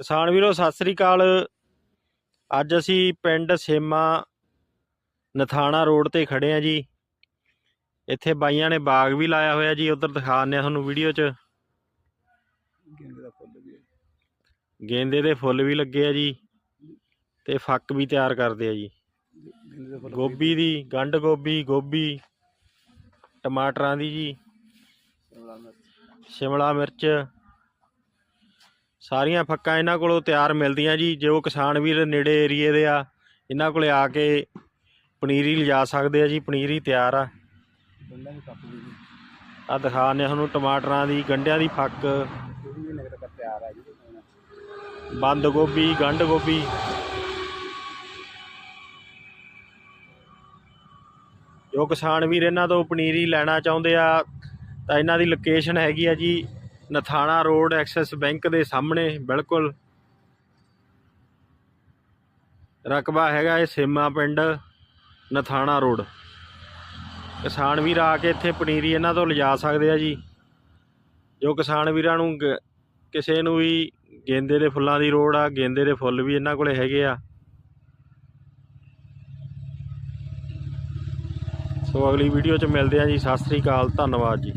ਕਿਸਾਨ ਵੀਰੋ ਸਤਿ ਸ੍ਰੀ ਅਕਾਲ। ਅੱਜ ਅਸੀਂ ਪਿੰਡ ਸੇਮਾ ਨਥਾਣਾ ਰੋਡ ਤੇ ਖੜੇ ਆ ਜੀ। ਇੱਥੇ ਬਾਈਆਂ ਨੇ ਬਾਗ ਵੀ ਲਾਇਆ ਹੋਇਆ ਜੀ ਉਧਰ ਦਿਖਾਉਂਦੇ ਆ ਤੁਹਾਨੂੰ ਵੀਡੀਓ 'ਚ। ਗੇਂਦੇ ਦਾ ਫੁੱਲ ਵੀ ਹੈ ਗੇਂਦੇ ਦੇ ਫੁੱਲ ਵੀ ਲੱਗੇ ਆ ਜੀ ਤੇ ਫੱਕ ਵੀ ਤਿਆਰ ਕਰਦੇ ਆ ਜੀ। ਗੋਭੀ ਦੀ ਗੰਢ ਗੋਭੀ ਗੋਭੀ ਟਮਾਟਰਾਂ ਦੀ ਜੀ ਸ਼ਿਮਲਾ ਮਿਰਚ ਸਾਰੀਆਂ ਫੱਕਾਂ ਇਹਨਾਂ ਕੋਲੋਂ ਤਿਆਰ ਮਿਲਦੀਆਂ ਜੀ ਜੋ ਕਿਸਾਨ ਵੀਰ ਨੇੜੇ ਏਰੀਏ ਦੇ ਆ ਇਹਨਾਂ ਕੋਲੇ ਆ ਕੇ ਪਨੀਰੀ ਲਿਜਾ ਸਕਦੇ ਆ ਜੀ ਪਨੀਰੀ ਤਿਆਰ ਆ। ਆ ਆ ਤੁਹਾਨੂੰ ਟਮਾਟਰਾਂ ਦੀ ਗੰਢਿਆਂ ਦੀ ਫੱਕ। ਬੰਦ ਗੋਭੀ ਗੰਢ ਗੋਭੀ। ਜੋ ਕਿਸਾਨ ਵੀਰ ਇਹਨਾਂ ਤੋਂ ਪਨੀਰੀ ਲੈਣਾ ਚਾਹੁੰਦੇ ਆ ਤਾਂ ਇਹਨਾਂ ਦੀ ਲੋਕੇਸ਼ਨ ਹੈਗੀ ਆ ਜੀ ਨਥਾਣਾ ਰੋਡ ਐਕਸਿਸ ਬੈਂਕ ਦੇ ਸਾਹਮਣੇ, ਬਿਲਕੁਲ। ਰਕਬਾ ਹੈਗਾ ਇਹ ਸੇਮਾ ਪਿੰਡ, ਨਥਾਣਾ ਰੋਡ। ਕਿਸਾਨ ਵੀਰ ਆ ਕੇ ਇੱਥੇ ਪਨੀਰੀ ਇਹਨਾਂ ਤੋਂ ਲਿਜਾ ਸਕਦੇ ਆ ਜੀ। ਜੋ ਕਿਸਾਨ ਵੀਰਾਂ ਨੂੰ ਗ- ਕਿਸੇ ਨੂੰ ਵੀ ਗੇਂਦੇ ਦੇ ਫੁੱਲਾਂ ਦੀ ਲੋੜ ਆ, ਗੇਂਦੇ ਦੇ ਫੁੱਲ ਵੀ ਇਹਨਾਂ ਕੋਲੇ ਹੈਗੇ ਆ। ਸੋ ਅਗਲੀ ਵੀਡੀਓ 'ਚ ਮਿਲਦੇ ਆ ਜੀ। ਸਤਿ ਸ੍ਰੀ ਅਕਾਲ, ਧੰਨਵਾਦ ਜੀ।